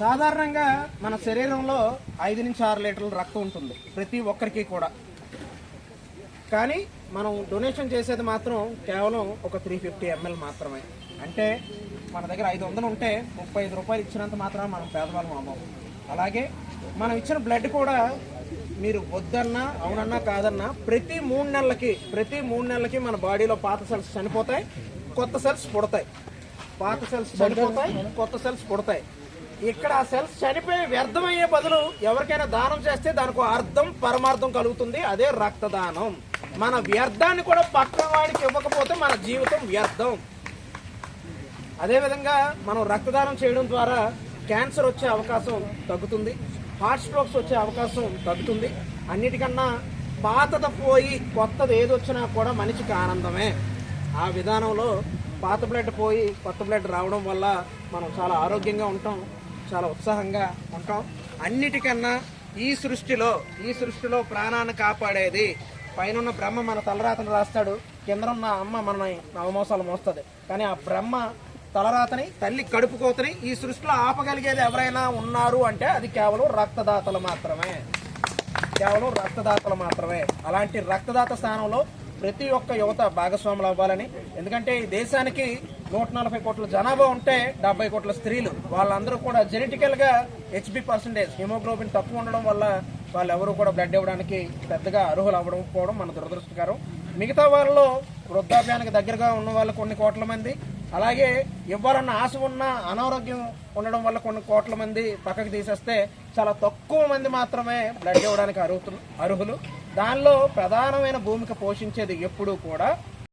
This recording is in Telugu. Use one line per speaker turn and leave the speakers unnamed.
సాధారణంగా మన శరీరంలో ఐదు నుంచి ఆరు లీటర్ల రక్తం ఉంటుంది ప్రతి ఒక్కరికి కూడా. కానీ మనం డొనేషన్ చేసేది మాత్రం కేవలం ఒక త్రీ ఫిఫ్టీ ఎంఎల్ మాత్రమే. అంటే మన దగ్గర ఐదు వందలు ఉంటే ముప్పై ఐదు రూపాయలు ఇచ్చినంత మాత్రం మనం పేదవాళ్ళం అమ్మం అలాగే మనం ఇచ్చిన బ్లడ్ కూడా మీరు వద్దన్నా అవునన్నా కాదన్నా ప్రతి మూడు నెలలకి ప్రతి మూడు నెలలకి మన బాడీలో పాత సెల్స్ చనిపోతాయి కొత్త సెల్స్ పుడతాయి. పాత సెల్స్ చనిపోతాయి కొత్త సెల్స్ పుడతాయి. ఇక్కడ ఆ సెల్స్ చనిపోయి వ్యర్థమయ్యే బదులు ఎవరికైనా దానం చేస్తే దానికి అర్థం పరమార్థం కలుగుతుంది. అదే రక్తదానం. మన వ్యర్థాన్ని కూడా పక్కన వాడికి ఇవ్వకపోతే మన జీవితం వ్యర్థం. అదేవిధంగా మనం రక్తదానం చేయడం ద్వారా క్యాన్సర్ వచ్చే అవకాశం తగ్గుతుంది. హార్ట్ స్ట్రోక్స్ వచ్చే అవకాశం తగ్గుతుంది. అన్నిటికన్నా పాతది పోయి కొత్తది ఏది వచ్చినా కూడా మనిషికి ఆనందమే. ఆ విధానంలో పాత బ్లడ్ పోయి కొత్త బ్లడ్ రావడం వల్ల మనం చాలా ఆరోగ్యంగా ఉంటాం. చాలా ఉత్సాహంగా ఉంటాం. అన్నిటికన్నా ఈ సృష్టిలో ఈ సృష్టిలో ప్రాణాన్ని కాపాడేది పైన బ్రహ్మ మన తలరాతను రాస్తాడు కింద ఉన్న అమ్మ మన నవమోసాలు మోస్తుంది. కానీ ఆ బ్రహ్మ తలరాతని తల్లి కడుపుకోతని ఈ సృష్టిలో ఆపగలిగేది ఎవరైనా ఉన్నారు అంటే అది కేవలం రక్తదాతలు మాత్రమే. కేవలం రక్తదాతలు మాత్రమే. అలాంటి రక్తదాత స్థానంలో ప్రతి ఒక్క యువత భాగస్వాములు అవ్వాలని. ఎందుకంటే ఈ దేశానికి నూట నలభై కోట్ల జనాభా ఉంటే డెబ్బై కోట్ల స్త్రీలు. వాళ్ళందరూ కూడా జెనెటికల్గా హెచ్బి పర్సంటేజ్ హిమోగ్లోబిన్ తక్కువ ఉండడం వల్ల వాళ్ళు ఎవరు కూడా బ్లడ్ ఇవ్వడానికి పెద్దగా అర్హులు అవ్వడం పోవడం మన దురదృష్టకరం. మిగతా వాళ్ళలో వృద్ధాప్యానికి దగ్గరగా ఉన్న వాళ్ళు కొన్ని కోట్ల మంది. అలాగే ఇవ్వాలన్న ఆశ ఉన్న అనారోగ్యం ఉండడం వల్ల కొన్ని కోట్ల మంది పక్కకు తీసేస్తే చాలా తక్కువ మంది మాత్రమే బ్లడ్ ఇవ్వడానికి అర్హులు అర్హులు. దానిలో ప్రధానమైన భూమిక పోషించేది ఎప్పుడూ కూడా